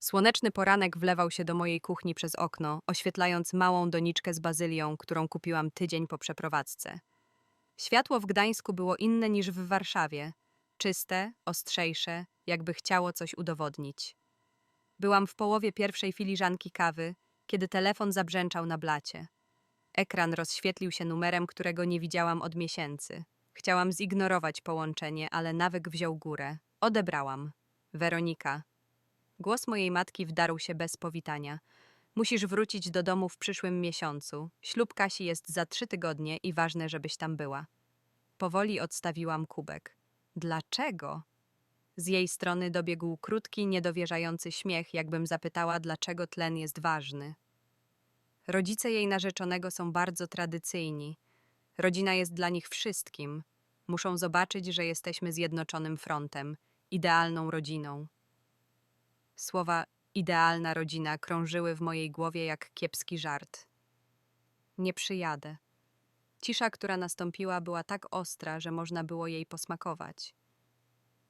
Słoneczny poranek wlewał się do mojej kuchni przez okno, oświetlając małą doniczkę z bazylią, którą kupiłam tydzień po przeprowadzce. Światło w Gdańsku było inne niż w Warszawie. Czyste, ostrzejsze, jakby chciało coś udowodnić. Byłam w połowie pierwszej filiżanki kawy, kiedy telefon zabrzęczał na blacie. Ekran rozświetlił się numerem, którego nie widziałam od miesięcy. Chciałam zignorować połączenie, ale nawyk wziął górę. Odebrałam. Weronika. Głos mojej matki wdarł się bez powitania. Musisz wrócić do domu w przyszłym miesiącu. Ślub Kasi jest za trzy tygodnie i ważne, żebyś tam była. Powoli odstawiłam kubek. Dlaczego? Z jej strony dobiegł krótki, niedowierzający śmiech, jakbym zapytała, dlaczego tlen jest ważny. Rodzice jej narzeczonego są bardzo tradycyjni. Rodzina jest dla nich wszystkim. Muszą zobaczyć, że jesteśmy zjednoczonym frontem, idealną rodziną. Słowa idealna rodzina krążyły w mojej głowie jak kiepski żart. Nie przyjadę. Cisza, która nastąpiła, była tak ostra, że można było jej posmakować.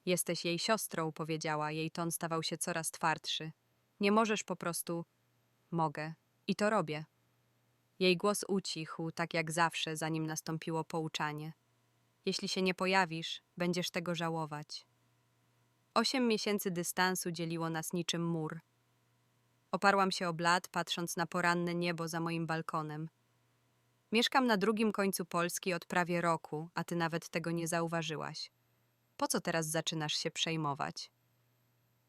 Jesteś jej siostrą, powiedziała, jej ton stawał się coraz twardszy. Nie możesz po prostu. Mogę. I to robię. Jej głos ucichł, tak jak zawsze, zanim nastąpiło pouczanie. Jeśli się nie pojawisz, będziesz tego żałować. Osiem miesięcy dystansu dzieliło nas niczym mur. Oparłam się o blat, patrząc na poranne niebo za moim balkonem. Mieszkam na drugim końcu Polski od prawie roku, a ty nawet tego nie zauważyłaś. Po co teraz zaczynasz się przejmować?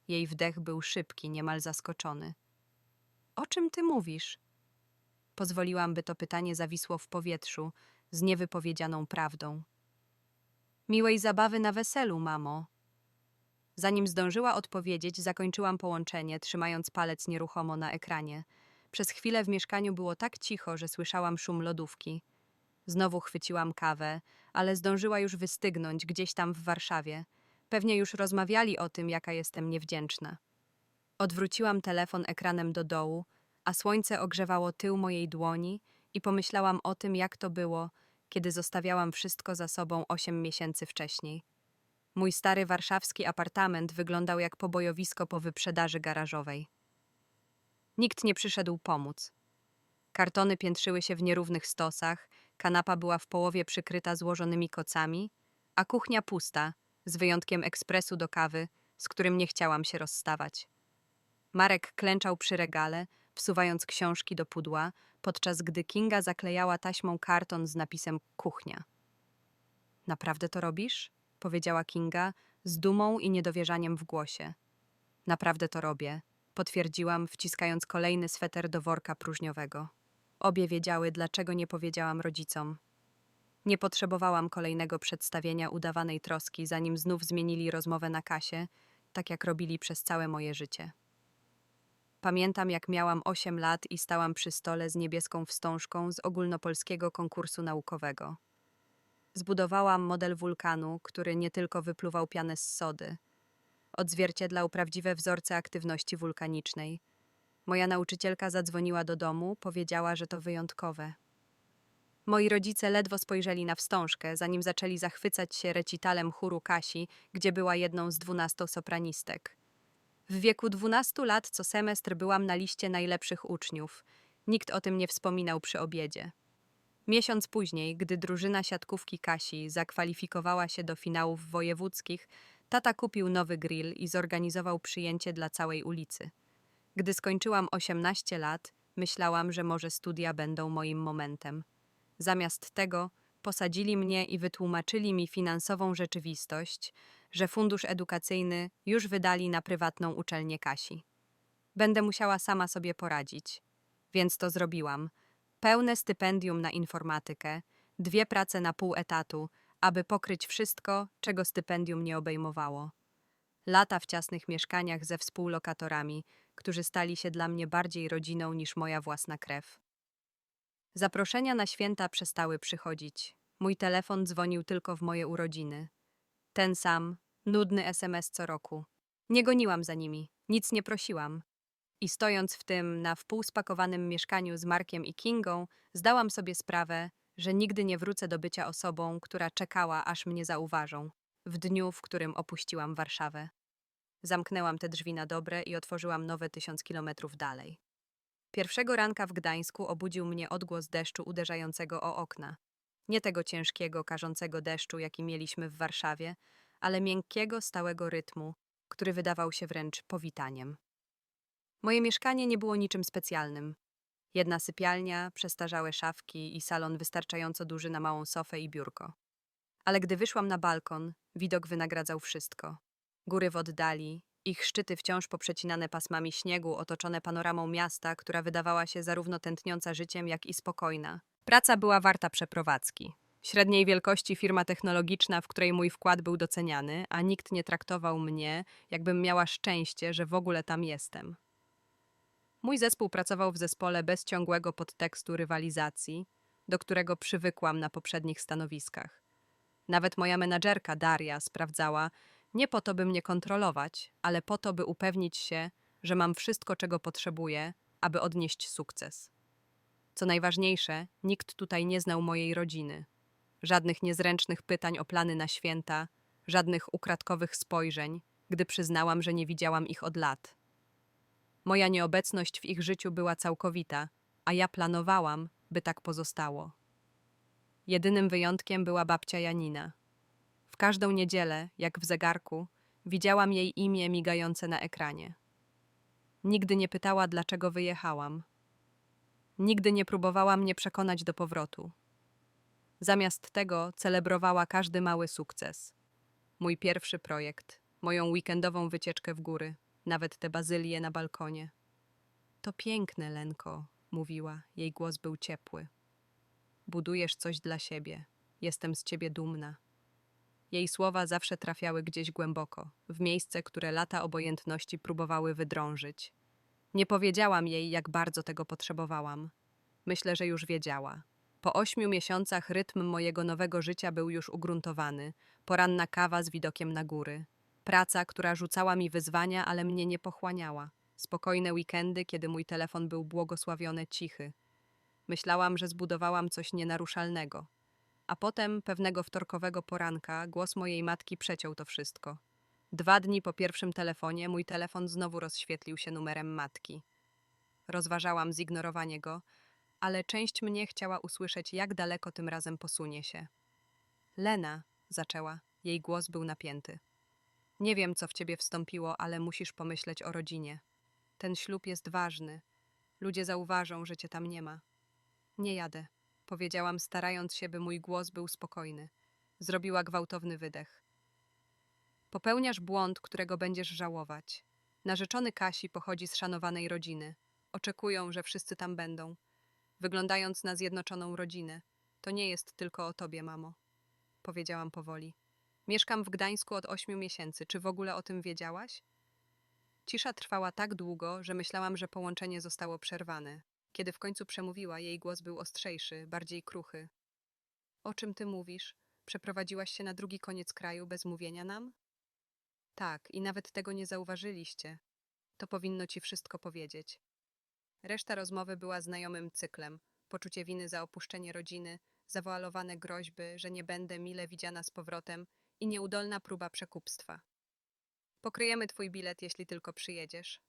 Jej wdech był szybki, niemal zaskoczony. O czym ty mówisz? Pozwoliłam, by to pytanie zawisło w powietrzu, z niewypowiedzianą prawdą. Miłej zabawy na weselu, mamo. Zanim zdążyła odpowiedzieć, zakończyłam połączenie, trzymając palec nieruchomo na ekranie. Przez chwilę w mieszkaniu było tak cicho, że słyszałam szum lodówki. Znowu chwyciłam kawę, ale zdążyła już wystygnąć gdzieś tam w Warszawie. Pewnie już rozmawiali o tym, jaka jestem niewdzięczna. Odwróciłam telefon ekranem do dołu, a słońce ogrzewało tył mojej dłoni i pomyślałam o tym, jak to było, kiedy zostawiałam wszystko za sobą osiem miesięcy wcześniej. Mój stary warszawski apartament wyglądał jak pobojowisko po wyprzedaży garażowej. Nikt nie przyszedł pomóc. Kartony piętrzyły się w nierównych stosach, kanapa była w połowie przykryta złożonymi kocami, a kuchnia pusta, z wyjątkiem ekspresu do kawy, z którym nie chciałam się rozstawać. Marek klęczał przy regale, wsuwając książki do pudła, podczas gdy Kinga zaklejała taśmą karton z napisem kuchnia. Naprawdę to robisz? Powiedziała Kinga z dumą i niedowierzaniem w głosie. Naprawdę to robię, potwierdziłam, wciskając kolejny sweter do worka próżniowego. Obie wiedziały, dlaczego nie powiedziałam rodzicom. Nie potrzebowałam kolejnego przedstawienia udawanej troski, zanim znów zmienili rozmowę na kasie, tak jak robili przez całe moje życie. Pamiętam, jak miałam 8 lat i stałam przy stole z niebieską wstążką z ogólnopolskiego konkursu naukowego. Zbudowałam model wulkanu, który nie tylko wypluwał pianę z sody. Odzwierciedlał prawdziwe wzorce aktywności wulkanicznej. Moja nauczycielka zadzwoniła do domu, powiedziała, że to wyjątkowe. Moi rodzice ledwo spojrzeli na wstążkę, zanim zaczęli zachwycać się recitalem chóru Kasi, gdzie była jedną z dwunastu sopranistek. W wieku dwunastu lat co semestr byłam na liście najlepszych uczniów. Nikt o tym nie wspominał przy obiedzie. Miesiąc później, gdy drużyna siatkówki Kasi zakwalifikowała się do finałów wojewódzkich, tata kupił nowy grill i zorganizował przyjęcie dla całej ulicy. Gdy skończyłam 18 lat, myślałam, że może studia będą moim momentem. Zamiast tego posadzili mnie i wytłumaczyli mi finansową rzeczywistość, że fundusz edukacyjny już wydali na prywatną uczelnię Kasi. Będę musiała sama sobie poradzić. Więc to zrobiłam. Pełne stypendium na informatykę, dwie prace na pół etatu, aby pokryć wszystko, czego stypendium nie obejmowało. Lata w ciasnych mieszkaniach ze współlokatorami, którzy stali się dla mnie bardziej rodziną niż moja własna krew. Zaproszenia na święta przestały przychodzić. Mój telefon dzwonił tylko w moje urodziny. Ten sam, nudny SMS co roku. Nie goniłam za nimi, nic nie prosiłam. I stojąc w tym na wpół spakowanym mieszkaniu z Markiem i Kingą, zdałam sobie sprawę, że nigdy nie wrócę do bycia osobą, która czekała, aż mnie zauważą, w dniu, w którym opuściłam Warszawę. Zamknęłam te drzwi na dobre i otworzyłam nowe tysiąc kilometrów dalej. Pierwszego ranka w Gdańsku obudził mnie odgłos deszczu uderzającego o okna. Nie tego ciężkiego, karzącego deszczu, jaki mieliśmy w Warszawie, ale miękkiego, stałego rytmu, który wydawał się wręcz powitaniem. Moje mieszkanie nie było niczym specjalnym. Jedna sypialnia, przestarzałe szafki i salon wystarczająco duży na małą sofę i biurko. Ale gdy wyszłam na balkon, widok wynagradzał wszystko. Góry w oddali, ich szczyty wciąż poprzecinane pasmami śniegu, otoczone panoramą miasta, która wydawała się zarówno tętniąca życiem, jak i spokojna. Praca była warta przeprowadzki. Średniej wielkości firma technologiczna, w której mój wkład był doceniany, a nikt nie traktował mnie, jakbym miała szczęście, że w ogóle tam jestem. Mój zespół pracował w zespole bez ciągłego podtekstu rywalizacji, do którego przywykłam na poprzednich stanowiskach. Nawet moja menadżerka Daria sprawdzała, nie po to, by mnie kontrolować, ale po to, by upewnić się, że mam wszystko, czego potrzebuję, aby odnieść sukces. Co najważniejsze, nikt tutaj nie znał mojej rodziny. Żadnych niezręcznych pytań o plany na święta, żadnych ukradkowych spojrzeń, gdy przyznałam, że nie widziałam ich od lat. Moja nieobecność w ich życiu była całkowita, a ja planowałam, by tak pozostało. Jedynym wyjątkiem była babcia Janina. W każdą niedzielę, jak w zegarku, widziałam jej imię migające na ekranie. Nigdy nie pytała, dlaczego wyjechałam. Nigdy nie próbowała mnie przekonać do powrotu. Zamiast tego celebrowała każdy mały sukces. Mój pierwszy projekt, moją weekendową wycieczkę w góry, nawet te bazylie na balkonie. To piękne, Lenko, mówiła, jej głos był ciepły. Budujesz coś dla siebie. Jestem z ciebie dumna. Jej słowa zawsze trafiały gdzieś głęboko, w miejsce, które lata obojętności próbowały wydrążyć. Nie powiedziałam jej, jak bardzo tego potrzebowałam. Myślę, że już wiedziała. Po ośmiu miesiącach rytm mojego nowego życia był już ugruntowany. Poranna kawa z widokiem na góry. Praca, która rzucała mi wyzwania, ale mnie nie pochłaniała. Spokojne weekendy, kiedy mój telefon był błogosławiony cichy. Myślałam, że zbudowałam coś nienaruszalnego. A potem, pewnego wtorkowego poranka, głos mojej matki przeciął to wszystko. Dwa dni po pierwszym telefonie mój telefon znowu rozświetlił się numerem matki. Rozważałam zignorowanie go, ale część mnie chciała usłyszeć, jak daleko tym razem posunie się. Lena, zaczęła, jej głos był napięty. Nie wiem, co w ciebie wstąpiło, ale musisz pomyśleć o rodzinie. Ten ślub jest ważny. Ludzie zauważą, że cię tam nie ma. Nie jadę, powiedziałam, starając się, by mój głos był spokojny. Zrobiła gwałtowny wydech. Popełniasz błąd, którego będziesz żałować. Narzeczony Kasi pochodzi z szanowanej rodziny. Oczekują, że wszyscy tam będą. Wyglądając na zjednoczoną rodzinę, to nie jest tylko o tobie, mamo. Powiedziałam powoli. Mieszkam w Gdańsku od ośmiu miesięcy. Czy w ogóle o tym wiedziałaś? Cisza trwała tak długo, że myślałam, że połączenie zostało przerwane. Kiedy w końcu przemówiła, jej głos był ostrzejszy, bardziej kruchy. O czym ty mówisz? Przeprowadziłaś się na drugi koniec kraju bez mówienia nam? Tak, i nawet tego nie zauważyliście. To powinno ci wszystko powiedzieć. Reszta rozmowy była znajomym cyklem. Poczucie winy za opuszczenie rodziny, zawoalowane groźby, że nie będę mile widziana z powrotem i nieudolna próba przekupstwa. Pokryjemy twój bilet, jeśli tylko przyjedziesz.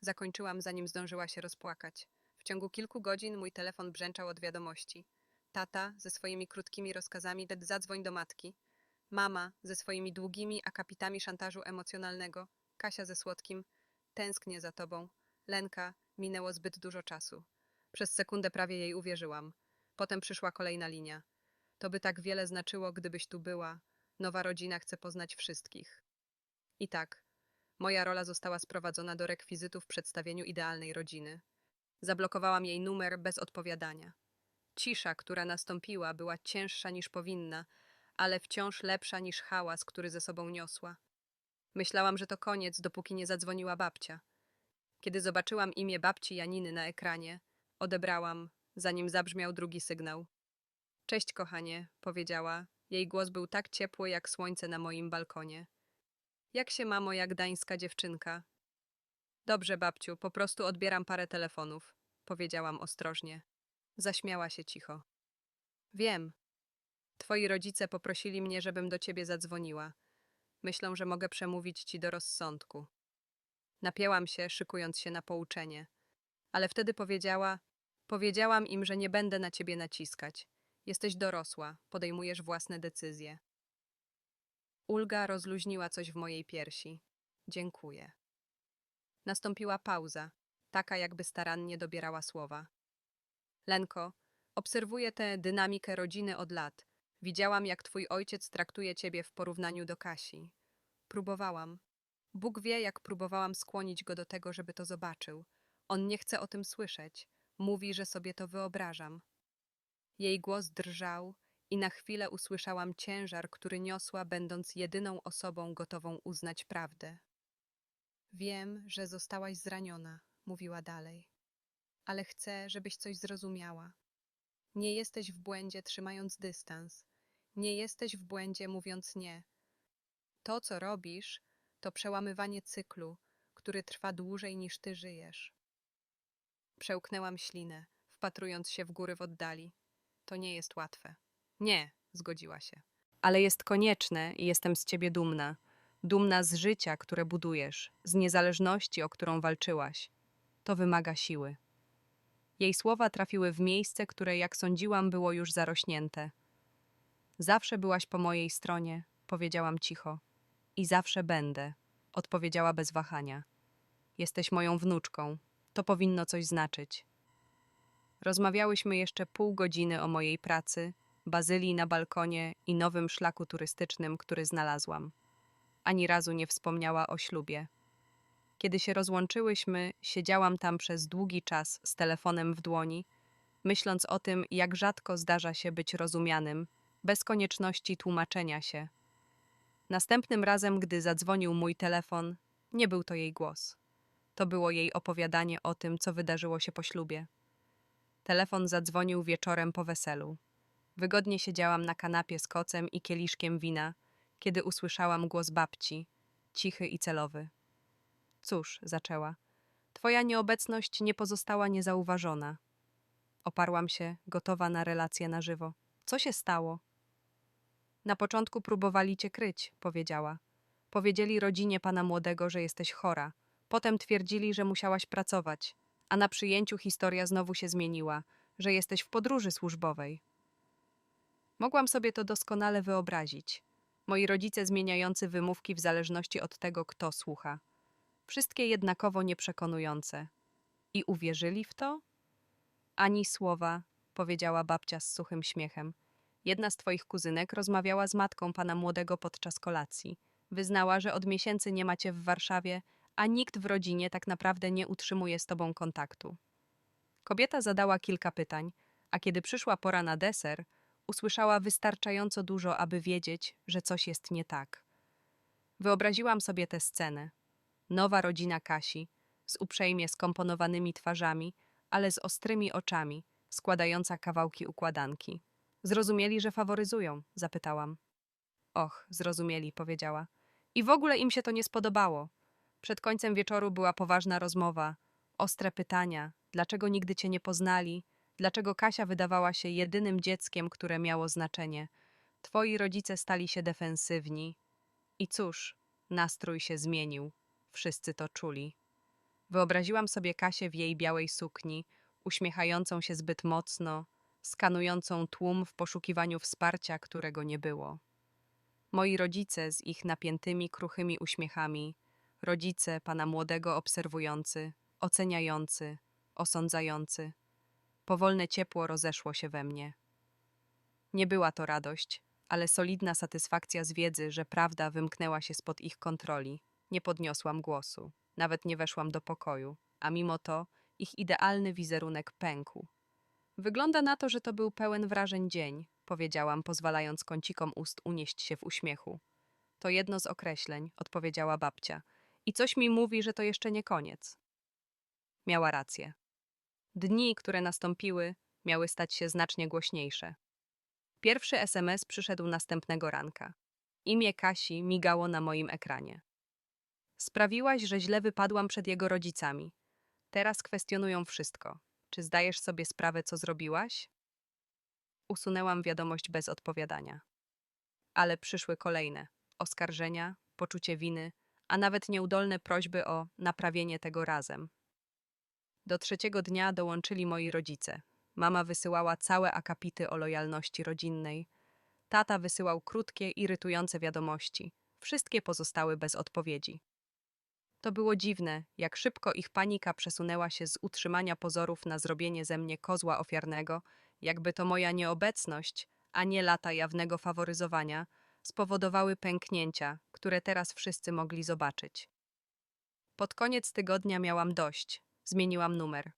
Zakończyłam, zanim zdążyła się rozpłakać. W ciągu kilku godzin mój telefon brzęczał od wiadomości. Tata ze swoimi krótkimi rozkazami zadzwoń do matki. Mama ze swoimi długimi akapitami szantażu emocjonalnego. Kasia ze słodkim tęsknię za tobą. Lenka minęło zbyt dużo czasu. Przez sekundę prawie jej uwierzyłam. Potem przyszła kolejna linia. To by tak wiele znaczyło, gdybyś tu była. Nowa rodzina chce poznać wszystkich. I tak, moja rola została sprowadzona do rekwizytu w przedstawieniu idealnej rodziny. Zablokowałam jej numer bez odpowiadania. Cisza, która nastąpiła, była cięższa niż powinna, ale wciąż lepsza niż hałas, który ze sobą niosła. Myślałam, że to koniec, dopóki nie zadzwoniła babcia. Kiedy zobaczyłam imię babci Janiny na ekranie, odebrałam, zanim zabrzmiał drugi sygnał. Cześć, kochanie, powiedziała. Jej głos był tak ciepły jak słońce na moim balkonie. Jak się mamo, jak gdańska dziewczynka? Dobrze, babciu, po prostu odbieram parę telefonów, powiedziałam ostrożnie. Zaśmiała się cicho. Wiem. Twoi rodzice poprosili mnie, żebym do ciebie zadzwoniła. Myślą, że mogę przemówić ci do rozsądku. Napięłam się, szykując się na pouczenie. Ale wtedy powiedziała: Powiedziałam im, że nie będę na ciebie naciskać. Jesteś dorosła, podejmujesz własne decyzje. Ulga rozluźniła coś w mojej piersi. Dziękuję. Nastąpiła pauza, taka jakby starannie dobierała słowa. Lenko, obserwuję tę dynamikę rodziny od lat. Widziałam, jak twój ojciec traktuje ciebie w porównaniu do Kasi. Próbowałam. Bóg wie, jak próbowałam skłonić go do tego, żeby to zobaczył. On nie chce o tym słyszeć. Mówi, że sobie to wyobrażam. Jej głos drżał i na chwilę usłyszałam ciężar, który niosła, będąc jedyną osobą gotową uznać prawdę. Wiem, że zostałaś zraniona, mówiła dalej, ale chcę, żebyś coś zrozumiała. Nie jesteś w błędzie, trzymając dystans. Nie jesteś w błędzie, mówiąc nie. To, co robisz, to przełamywanie cyklu, który trwa dłużej niż ty żyjesz. Przełknęłam ślinę, wpatrując się w góry w oddali. To nie jest łatwe. Nie, zgodziła się. Ale jest konieczne i jestem z ciebie dumna. Dumna z życia, które budujesz, z niezależności, o którą walczyłaś. To wymaga siły. Jej słowa trafiły w miejsce, które, jak sądziłam, było już zarośnięte. Zawsze byłaś po mojej stronie, powiedziałam cicho. I zawsze będę, odpowiedziała bez wahania. Jesteś moją wnuczką. To powinno coś znaczyć. Rozmawiałyśmy jeszcze pół godziny o mojej pracy, bazylii na balkonie i nowym szlaku turystycznym, który znalazłam. Ani razu nie wspomniała o ślubie. Kiedy się rozłączyłyśmy, siedziałam tam przez długi czas z telefonem w dłoni, myśląc o tym, jak rzadko zdarza się być rozumianym, bez konieczności tłumaczenia się. Następnym razem, gdy zadzwonił mój telefon, nie był to jej głos. To było jej opowiadanie o tym, co wydarzyło się po ślubie. Telefon zadzwonił wieczorem po weselu. Wygodnie siedziałam na kanapie z kocem i kieliszkiem wina, kiedy usłyszałam głos babci, cichy i celowy. Cóż, zaczęła, twoja nieobecność nie pozostała niezauważona. Oparłam się, gotowa na relację na żywo. Co się stało? Na początku próbowali cię kryć, powiedziała. Powiedzieli rodzinie pana młodego, że jesteś chora. Potem twierdzili, że musiałaś pracować, a na przyjęciu historia znowu się zmieniła, że jesteś w podróży służbowej. Mogłam sobie to doskonale wyobrazić. Moi rodzice zmieniający wymówki w zależności od tego, kto słucha. Wszystkie jednakowo nieprzekonujące. I uwierzyli w to? Ani słowa, powiedziała babcia z suchym śmiechem. Jedna z twoich kuzynek rozmawiała z matką pana młodego podczas kolacji. Wyznała, że od miesięcy nie macie w Warszawie, a nikt w rodzinie tak naprawdę nie utrzymuje z tobą kontaktu. Kobieta zadała kilka pytań, a kiedy przyszła pora na deser, usłyszała wystarczająco dużo, aby wiedzieć, że coś jest nie tak. Wyobraziłam sobie tę scenę. Nowa rodzina Kasi, z uprzejmie skomponowanymi twarzami, ale z ostrymi oczami, składająca kawałki układanki. Zrozumieli, że faworyzują? zapytałam. Och, zrozumieli, powiedziała. I w ogóle im się to nie spodobało. Przed końcem wieczoru była poważna rozmowa, ostre pytania, dlaczego nigdy cię nie poznali, dlaczego Kasia wydawała się jedynym dzieckiem, które miało znaczenie. Twoi rodzice stali się defensywni. I cóż, nastrój się zmienił. Wszyscy to czuli. Wyobraziłam sobie Kasię w jej białej sukni, uśmiechającą się zbyt mocno, skanującą tłum w poszukiwaniu wsparcia, którego nie było. Moi rodzice z ich napiętymi, kruchymi uśmiechami, rodzice pana młodego obserwujący, oceniający, osądzający. Powolne ciepło rozeszło się we mnie. Nie była to radość, ale solidna satysfakcja z wiedzy, że prawda wymknęła się spod ich kontroli. Nie podniosłam głosu, nawet nie weszłam do pokoju, a mimo to ich idealny wizerunek pękł. Wygląda na to, że to był pełen wrażeń dzień, powiedziałam, pozwalając kącikom ust unieść się w uśmiechu. To jedno z określeń, odpowiedziała babcia. I coś mi mówi, że to jeszcze nie koniec. Miała rację. Dni, które nastąpiły, miały stać się znacznie głośniejsze. Pierwszy SMS przyszedł następnego ranka. Imię Kasi migało na moim ekranie. Sprawiłaś, że źle wypadłam przed jego rodzicami. Teraz kwestionują wszystko. Czy zdajesz sobie sprawę, co zrobiłaś? Usunęłam wiadomość bez odpowiadania. Ale przyszły kolejne oskarżenia, poczucie winy, a nawet nieudolne prośby o naprawienie tego razem. Do trzeciego dnia dołączyli moi rodzice. Mama wysyłała całe akapity o lojalności rodzinnej. Tata wysyłał krótkie, irytujące wiadomości. Wszystkie pozostały bez odpowiedzi. To było dziwne, jak szybko ich panika przesunęła się z utrzymania pozorów na zrobienie ze mnie kozła ofiarnego, jakby to moja nieobecność, a nie lata jawnego faworyzowania, spowodowały pęknięcia, które teraz wszyscy mogli zobaczyć. Pod koniec tygodnia miałam dość, zmieniłam numer.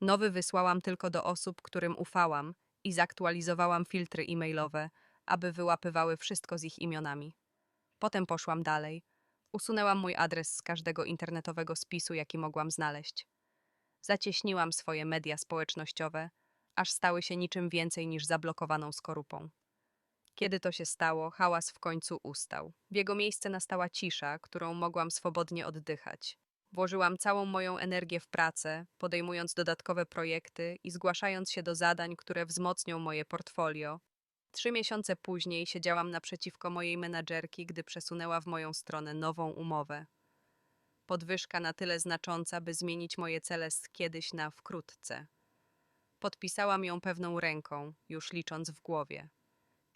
Nowy wysłałam tylko do osób, którym ufałam i zaktualizowałam filtry e-mailowe, aby wyłapywały wszystko z ich imionami. Potem poszłam dalej. Usunęłam mój adres z każdego internetowego spisu, jaki mogłam znaleźć. Zacieśniłam swoje media społecznościowe, aż stały się niczym więcej niż zablokowaną skorupą. Kiedy to się stało, hałas w końcu ustał. W jego miejsce nastała cisza, którą mogłam swobodnie oddychać. Włożyłam całą moją energię w pracę, podejmując dodatkowe projekty i zgłaszając się do zadań, które wzmocnią moje portfolio. Trzy miesiące później siedziałam naprzeciwko mojej menadżerki, gdy przesunęła w moją stronę nową umowę. Podwyżka na tyle znacząca, by zmienić moje cele z kiedyś na wkrótce. Podpisałam ją pewną ręką, już licząc w głowie.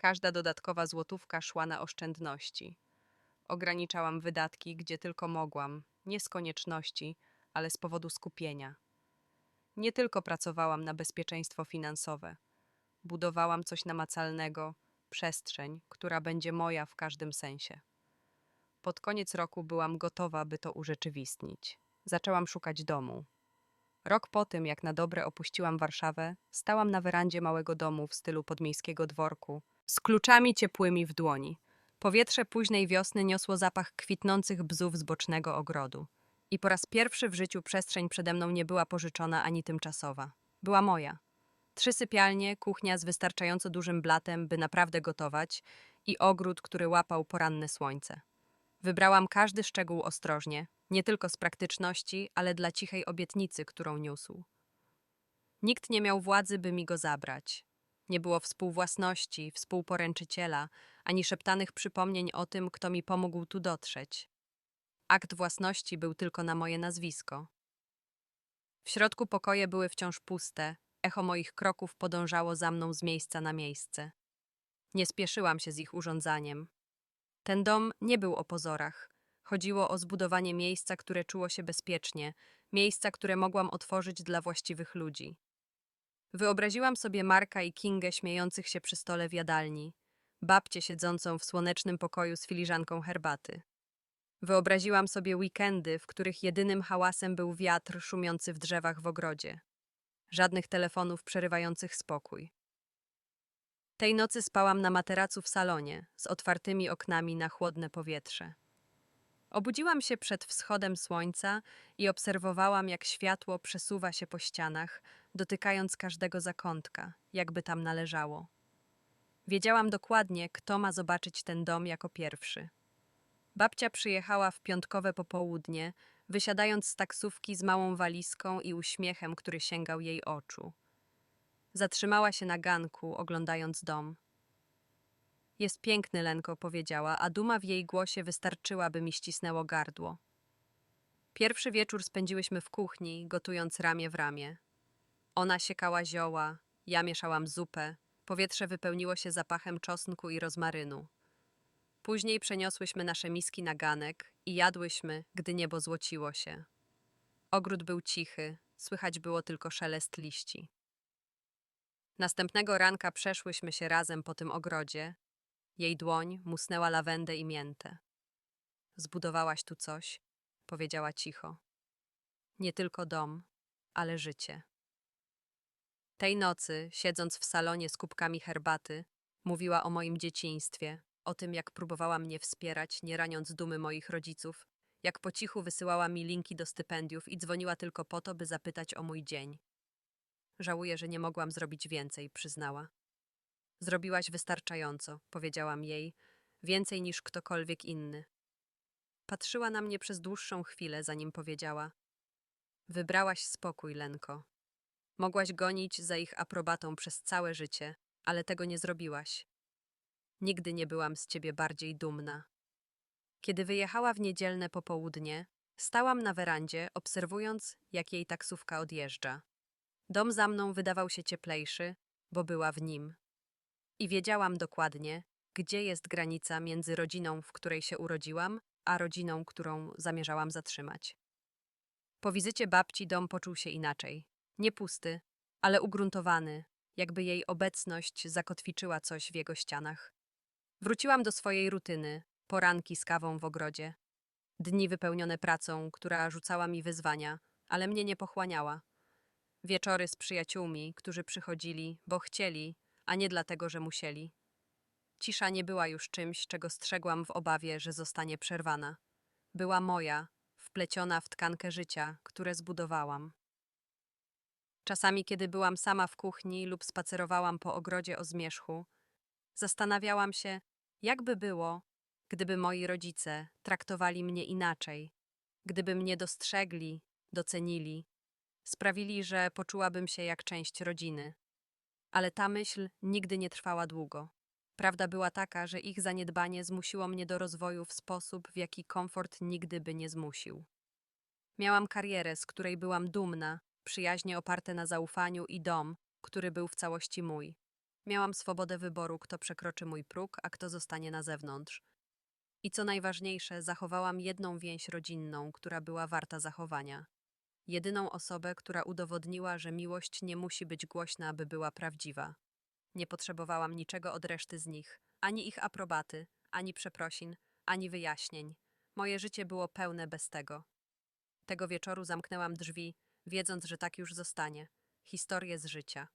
Każda dodatkowa złotówka szła na oszczędności. Ograniczałam wydatki, gdzie tylko mogłam, nie z konieczności, ale z powodu skupienia. Nie tylko pracowałam na bezpieczeństwo finansowe. Budowałam coś namacalnego, przestrzeń, która będzie moja w każdym sensie. Pod koniec roku byłam gotowa, by to urzeczywistnić. Zaczęłam szukać domu. Rok po tym, jak na dobre opuściłam Warszawę, stałam na werandzie małego domu w stylu podmiejskiego dworku, z kluczami ciepłymi w dłoni. Powietrze późnej wiosny niosło zapach kwitnących bzów z bocznego ogrodu. I po raz pierwszy w życiu przestrzeń przede mną nie była pożyczona ani tymczasowa. Była moja. Trzy sypialnie, kuchnia z wystarczająco dużym blatem, by naprawdę gotować, i ogród, który łapał poranne słońce. Wybrałam każdy szczegół ostrożnie, nie tylko z praktyczności, ale dla cichej obietnicy, którą niósł. Nikt nie miał władzy, by mi go zabrać. Nie było współwłasności, współporęczyciela, ani szeptanych przypomnień o tym, kto mi pomógł tu dotrzeć. Akt własności był tylko na moje nazwisko. W środku pokoje były wciąż puste, echo moich kroków podążało za mną z miejsca na miejsce. Nie spieszyłam się z ich urządzaniem. Ten dom nie był o pozorach. Chodziło o zbudowanie miejsca, które czuło się bezpiecznie, miejsca, które mogłam otworzyć dla właściwych ludzi. Wyobraziłam sobie Marka i Kingę śmiejących się przy stole w jadalni, babcię siedzącą w słonecznym pokoju z filiżanką herbaty. Wyobraziłam sobie weekendy, w których jedynym hałasem był wiatr szumiący w drzewach w ogrodzie. Żadnych telefonów przerywających spokój. Tej nocy spałam na materacu w salonie, z otwartymi oknami na chłodne powietrze. Obudziłam się przed wschodem słońca i obserwowałam, jak światło przesuwa się po ścianach, dotykając każdego zakątka, jakby tam należało. Wiedziałam dokładnie, kto ma zobaczyć ten dom jako pierwszy. Babcia przyjechała w piątkowe popołudnie, wysiadając z taksówki z małą walizką i uśmiechem, który sięgał jej oczu. Zatrzymała się na ganku, oglądając dom. Jest piękny, Lenko, powiedziała, a duma w jej głosie wystarczyła, by mi ścisnęło gardło. Pierwszy wieczór spędziłyśmy w kuchni, gotując ramię w ramię. Ona siekała zioła, ja mieszałam zupę, powietrze wypełniło się zapachem czosnku i rozmarynu. Później przeniosłyśmy nasze miski na ganek i jadłyśmy, gdy niebo złociło się. Ogród był cichy, słychać było tylko szelest liści. Następnego ranka przeszłyśmy się razem po tym ogrodzie. Jej dłoń musnęła lawendę i miętę. Zbudowałaś tu coś, powiedziała cicho. Nie tylko dom, ale życie. Tej nocy, siedząc w salonie z kubkami herbaty, mówiła o moim dzieciństwie, o tym, jak próbowała mnie wspierać, nie raniąc dumy moich rodziców, jak po cichu wysyłała mi linki do stypendiów i dzwoniła tylko po to, by zapytać o mój dzień. Żałuję, że nie mogłam zrobić więcej, przyznała. Zrobiłaś wystarczająco, powiedziałam jej, więcej niż ktokolwiek inny. Patrzyła na mnie przez dłuższą chwilę, zanim powiedziała: Wybrałaś spokój, Lenko. Mogłaś gonić za ich aprobatą przez całe życie, ale tego nie zrobiłaś. Nigdy nie byłam z ciebie bardziej dumna. Kiedy wyjechała w niedzielne popołudnie, stałam na werandzie, obserwując, jak jej taksówka odjeżdża. Dom za mną wydawał się cieplejszy, bo była w nim. I wiedziałam dokładnie, gdzie jest granica między rodziną, w której się urodziłam, a rodziną, którą zamierzałam zatrzymać. Po wizycie babci dom poczuł się inaczej. Nie pusty, ale ugruntowany, jakby jej obecność zakotwiczyła coś w jego ścianach. Wróciłam do swojej rutyny, poranki z kawą w ogrodzie. Dni wypełnione pracą, która rzucała mi wyzwania, ale mnie nie pochłaniała. Wieczory z przyjaciółmi, którzy przychodzili, bo chcieli, a nie dlatego, że musieli. Cisza nie była już czymś, czego strzegłam w obawie, że zostanie przerwana. Była moja, wpleciona w tkankę życia, które zbudowałam. Czasami, kiedy byłam sama w kuchni lub spacerowałam po ogrodzie o zmierzchu, zastanawiałam się, jakby było, gdyby moi rodzice traktowali mnie inaczej, gdyby mnie dostrzegli, docenili, sprawili, że poczułabym się jak część rodziny. Ale ta myśl nigdy nie trwała długo. Prawda była taka, że ich zaniedbanie zmusiło mnie do rozwoju w sposób, w jaki komfort nigdy by nie zmusił. Miałam karierę, z której byłam dumna, przyjaźnie oparte na zaufaniu i dom, który był w całości mój. Miałam swobodę wyboru, kto przekroczy mój próg, a kto zostanie na zewnątrz. I co najważniejsze, zachowałam jedną więź rodzinną, która była warta zachowania. Jedyną osobę, która udowodniła, że miłość nie musi być głośna, aby była prawdziwa. Nie potrzebowałam niczego od reszty z nich, ani ich aprobaty, ani przeprosin, ani wyjaśnień. Moje życie było pełne bez tego. Tego wieczoru zamknęłam drzwi, wiedząc, że tak już zostanie. Historię z życia.